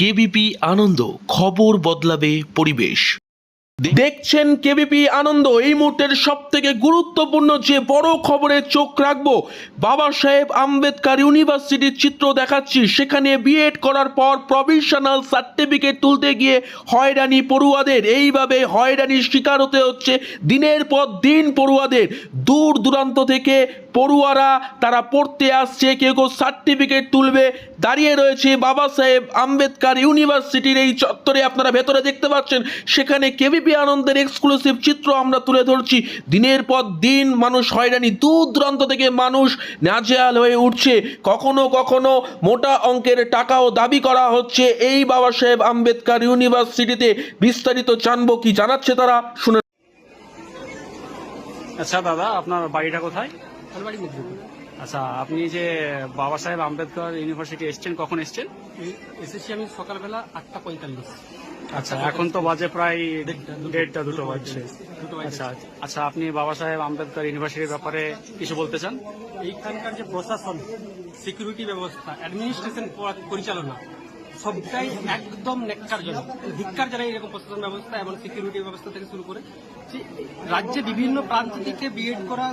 KBP আনন্দ, খবর বদলাবে পরিবেশ। দেখছেন কেবিপি আনন্দ, এই মুহূর্তের সব থেকে গুরুত্বপূর্ণ যে বড় খবরে চোখ রাখব, বাবা সাহেব আম্বেদকার ইউনিভার্সিটির চিত্র দেখাচ্ছি, সেখানে বিএড করার পর প্রভিশনাল সার্টিফিকেট তুলতে গিয়ে হয়রানি পড়ুয়াদের, এইভাবে হয়রানির শিকার হতে হচ্ছে দিনের পর দিন পড়ুয়াদের, দূর দূরান্ত থেকে পড়ুয়ারা তারা পড়তে আসছে, কেউ কেউ সার্টিফিকেট তুলবে। দাঁড়িয়ে রয়েছে বাবা সাহেব আম্বেদকর ইউনিভার্সিটির এই চত্বরে। আপনারা ভেতরে দেখতে পাচ্ছেন, সেখানে কেভিপি আনন্দের এক্সক্লুসিভ চিত্র আমরা তুলে ধরছি। দিনের পর দিন মানুষ হয়রানি দূর দূরান্ত থেকে মানুষ নাজেহাল হয়ে উঠছে। কখনো কখনো মোটা অঙ্কের টাকাও দাবি করা হচ্ছে। এই বাবা সাহেব আম্বেদকর ইউনিভার্সিটিতে বিস্তারিত জানব, কি জানাচ্ছে তারা? শুনে আচ্ছা দাদা আপনার বাড়িটা কোথায়? আমার বাড়ি মেদিনীপুর আচ্ছা আপনি যে বাবা সাহেব আম্বেদকর ইউনিভার্সিটি এসছেন কখন এসছেন? এসেছি আমি সকালবেলা আটটা পঁয়তাল্লিশ। আচ্ছা এখন তো বাজে প্রায় দেড়টা, দুটো। বাজছে। আচ্ছা আচ্ছা আপনি বাবা সাহেব আম্বেদকর ইউনিভার্সিটির ব্যাপারে কিছু বলতে চান? এইখানকার যে প্রশাসন সিকিউরিটি ব্যবস্থা অ্যাডমিনিস্ট্রেশন পরিচালনা সবটাই একদম নেককারজনক। ধিক্কার জানাই এরকম প্রশাসন ব্যবস্থা এবং সিকিউরিটি ব্যবস্থা থেকে শুরু করে রাজ্যে বিভিন্ন প্রান্ত থেকে বিএড করা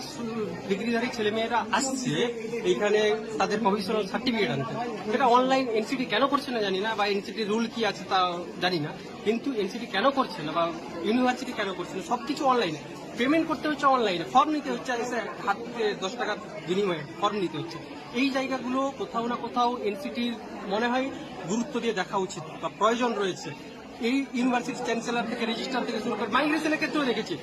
ডিগ্রিধারী ছেলেমেয়েরা আসছে, এইখানে তাদের প্রফেশনাল সার্টিফিকেট আনতে। সেটা অনলাইন এনসিটি কেন করছে না জানি না, বা এনসিটি রুল কি আছে তা জানি না। কিন্তু এনসিটি কেন করছে না, বা ইউনিভার্সিটি কেন করছে না, সবকিছু অনলাইনে পেমেন্ট করতে হচ্ছে অনলাইনে ফর্ম নিতে হচ্ছে হাত দশ টাকার বিনিময়ে ফর্ম নিতে হচ্ছে। এই জায়গাগুলো কোথাও না কোথাও এনসিটির মনে হয় গুরুত্ব দিয়ে দেখা উচিত বা প্রয়োজন রয়েছে। এই ইউনিভার্সিটি চ্যান্সেলর থেকে রেজিস্ট্রার থেকে শুরু করে মাইগ্রেশনের ক্ষেত্রেও দেখেছি।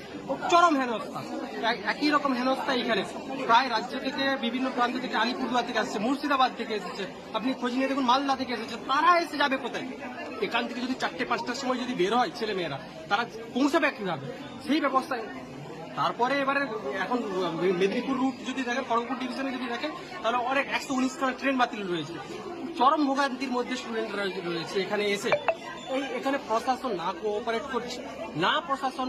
চরম হেনস্থা। এক- একই রকম হেনস্থা এখানে। প্রায় রাজ্য থেকে, বিভিন্ন প্রান্ত থেকে, আলিপুরদুয়ার থেকে আসছে, মুর্শিদাবাদ থেকে এসেছে। আপনি খোঁজ নিয়ে দেখুন, মালদা থেকে এসেছে। তারা এসে যাবে কোথায়? এখান থেকে যদি চারটে, পাঁচটার সময় যদি বের হয় ছেলে মেয়েরা তারা পৌঁছাবে কীভাবে? সেই ব্যবস্থায় তারপরে এবারে এখন মেদিনীপুর রুট যদি দেখেন খড়গপুর ডিভিশনে যদি দেখেন তাহলে অনেক একশো উনিশ ট্রেন বাতিল রয়েছে। চরম ভোগান্তির মধ্যে স্টুডেন্টরা রয়েছে এখানে এসে। এই এখানে প্রশাসন না কোঅপারেট করছে না প্রশাসন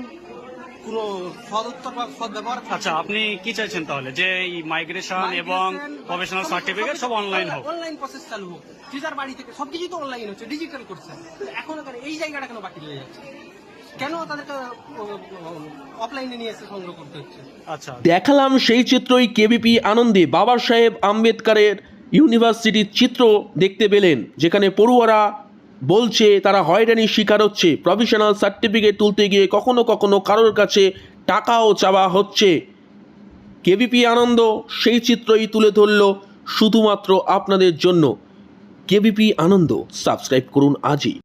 কোনো সদুত্তর বা সদ্ব্যবহার আচ্ছা আপনি কি চাইছেন তাহলে? যে এই মাইগ্রেশন এবং প্রফেশনাল সার্টিফিকেট সব অনলাইন হোক। অনলাইন প্রসেস চালু হোক। টিচার বাড়ি থেকে সবকিছু তো অনলাইন হচ্ছে ডিজিটাল করছে। এখন এই জায়গাটা কেন বাকি রয়ে যাচ্ছে? কেন তাদেরকে অফলাইনে নিয়ে এসে সংগ্রহ করতে হচ্ছে? আচ্ছা। দেখালাম সেই চিত্রই কেবিপি আনন্দে বাবা সাহেব আম্বেদকরের ইউনিভার্সিটির চিত্র দেখতে পেলেন যেখানে পড়ুয়ারা বলছে তারা হয়রানির শিকার হচ্ছে। প্রফেশনাল সার্টিফিকেট তুলতে গিয়ে কখনো কখনো কারোর কাছে টাকাও চাওয়া হচ্ছে। কেবিপি আনন্দ সেই চিত্রই তুলে ধরল শুধুমাত্র আপনাদের জন্য। কেবিপি আনন্দ সাবস্ক্রাইব করুন আজই।